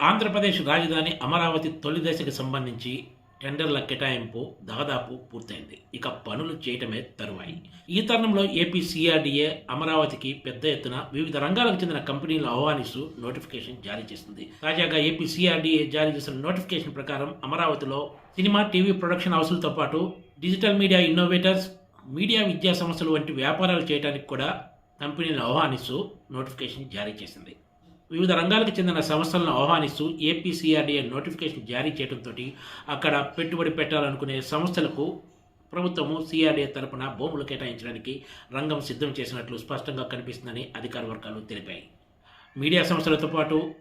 ఆంధ్రప్రదేశ్ రాజధాని అమరావతి తొలి దశకు సంబంధించి టెండర్ల కేటాయింపు దాదాపు పూర్తయింది. ఇక పనులు చేయటమే తరువాయి. ఈ తరుణంలో ఏపీ సిఆర్డీఏ అమరావతికి పెద్ద ఎత్తున వివిధ రంగాలకు చెందిన కంపెనీలు ఆహ్వానిస్తూ నోటిఫికేషన్ జారీ చేసింది. తాజాగా ఏపీ సిఆర్డీఏ జారీ చేసిన నోటిఫికేషన్ ప్రకారం అమరావతిలో సినిమా టీవీ ప్రొడక్షన్ హౌసులతో పాటు డిజిటల్ మీడియా ఇన్నోవేటర్స్ మీడియా విద్యా సంస్థలు వంటి వ్యాపారాలు చేయడానికి కూడా కంపెనీలు ఆహ్వానిస్తూ నోటిఫికేషన్ జారీ చేసింది. వివిధ రంగాలకు చెందిన సంస్థలను ఆహ్వానిస్తూ ఏపీసీఆర్డీఏ నోటిఫికేషన్ జారీ చేయడంతో అక్కడ పెట్టుబడి పెట్టాలనుకునే సంస్థలకు ప్రభుత్వము సిఆర్డీఏ తరపున భూములు కేటాయించడానికి రంగం సిద్ధం చేసినట్లు స్పష్టంగా కనిపిస్తుందని అధికార వర్గాలు తెలిపాయి. మీడియా సంస్థలతో పాటు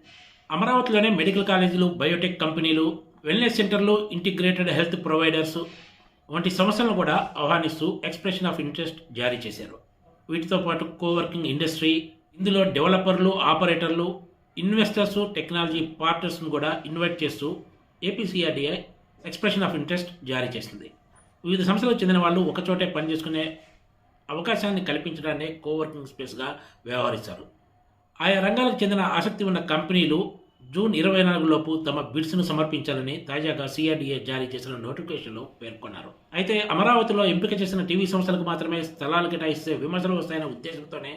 అమరావతిలోనే మెడికల్ కాలేజీలు బయోటెక్ కంపెనీలు వెల్నెస్ సెంటర్లు ఇంటిగ్రేటెడ్ హెల్త్ ప్రొవైడర్స్ వంటి సంస్థలను కూడా ఆహ్వానిస్తూ ఎక్స్ప్రెషన్ ఆఫ్ ఇంట్రెస్ట్ జారీ చేశారు. వీటితో పాటు కోవర్కింగ్ ఇండస్ట్రీ ఇందులో డెవలపర్లు ఆపరేటర్లు ఇన్వెస్టర్స్ టెక్నాలజీ పార్ట్నర్స్ను కూడా ఇన్వైట్ చేస్తూ ఏపీసీఆర్డీఐ ఎక్స్ప్రెషన్ ఆఫ్ ఇంట్రెస్ట్ జారీ చేసింది వివిధ సంస్థలకు చెందిన వాళ్ళు ఒకచోటే పనిచేసుకునే అవకాశాన్ని కల్పించడాన్ని కోవర్కింగ్ స్పేస్గా వ్యవహరిస్తారు. ఆయా రంగాలకు చెందిన ఆసక్తి ఉన్న కంపెనీలు జూన్ ఇరవై నాలుగులోపు తమ బిడ్స్ను సమర్పించాలని తాజాగా సిఆర్డీఏ జారీ చేసిన నోటిఫికేషన్లో పేర్కొన్నారు. అయితే అమరావతిలో ఎంపిక చేసిన టీవీ సంస్థలకు మాత్రమే స్థలాలు కేటాయిస్తే విమర్శలు వస్తాయనే ఉద్దేశంతోనే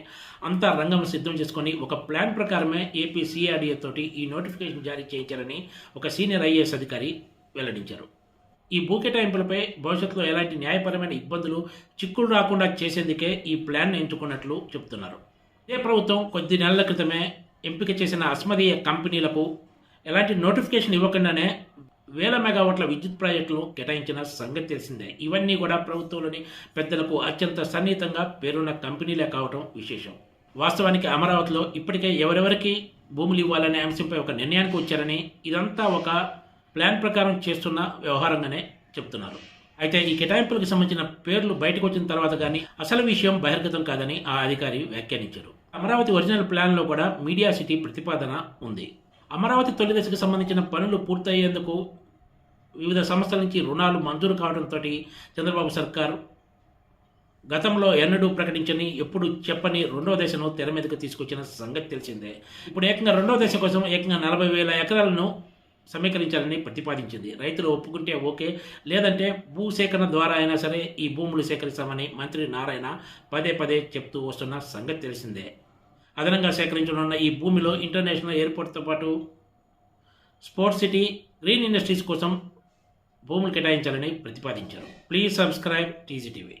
అంతా రంగం సిద్ధం చేసుకొని ఒక ప్లాన్ ప్రకారమే ఏపీ సిఆర్డీఏ తోటి ఈ నోటిఫికేషన్ జారీ చేయించారని ఒక సీనియర్ ఐఏఎస్ అధికారి వెల్లడించారు. ఈ భూ కేటాయింపులపై భవిష్యత్తులో ఎలాంటి న్యాయపరమైన ఇబ్బందులు చిక్కులు రాకుండా చేసేందుకే ఈ ప్లాన్ ఎంచుకున్నట్లు చెబుతున్నారు ఇదే ప్రభుత్వం కొద్ది నెలల క్రితమే ఎంపిక చేసిన అస్మదీయ కంపెనీలకు ఎలాంటి నోటిఫికేషన్ ఇవ్వకుండానే వేల మెగావాట్ల విద్యుత్ ప్రాజెక్టులు కేటాయించిన సంగతి తెలిసిందే. ఇవన్నీ కూడా ప్రభుత్వంలోని పెద్దలకు అత్యంత సన్నిహితంగా పేరున్న కంపెనీలే కావటం విశేషం. వాస్తవానికి అమరావతిలో ఇప్పటికే ఎవరెవరికి భూములు ఇవ్వాలనే అంశంపై ఒక నిర్ణయానికి వచ్చారని ఇదంతా ఒక ప్లాన్ ప్రకారం చేస్తున్న వ్యవహారంగానే చెప్తున్నారు. అయితే ఈ కేటాయింపులకు సంబంధించిన పేర్లు బయటకు వచ్చిన తర్వాత కానీ అసలు విషయం బహిర్గతం కాదని ఆ అధికారి వ్యాఖ్యానించారు. అమరావతి ఒరిజినల్ ప్లాన్లో కూడా మీడియా సిటీ ప్రతిపాదన ఉంది. అమరావతి తొలి దశకు సంబంధించిన పనులు పూర్తయ్యేందుకు వివిధ సంస్థల నుంచి రుణాలు మంజూరు కావడంతో చంద్రబాబు సర్కార్ గతంలో ఎన్నడూ ప్రకటించని ఎప్పుడు చెప్పని రెండో దశను తెర మీదకు తీసుకొచ్చిన సంగతి తెలిసిందే. ఇప్పుడు ఏకంగా రెండో దశ కోసం ఏకంగా నలభై వేల ఎకరాలను సమీకరించాలని ప్రతిపాదించింది. రైతులు ఒప్పుకుంటే ఓకే లేదంటే భూ సేకరణ ద్వారా అయినా సరే ఈ భూములు సేకరిస్తామని మంత్రి నారాయణ పదే పదే చెప్తూ వస్తున్న సంగతి తెలిసిందే. అదనంగా సేకరించనున్న ఈ భూమిలో ఇంటర్నేషనల్ ఎయిర్పోర్ట్తో పాటు స్పోర్ట్స్ సిటీ గ్రీన్ ఇండస్ట్రీస్ కోసం భూములు కేటాయించాలని ప్రతిపాదించారు. Please subscribe TGTV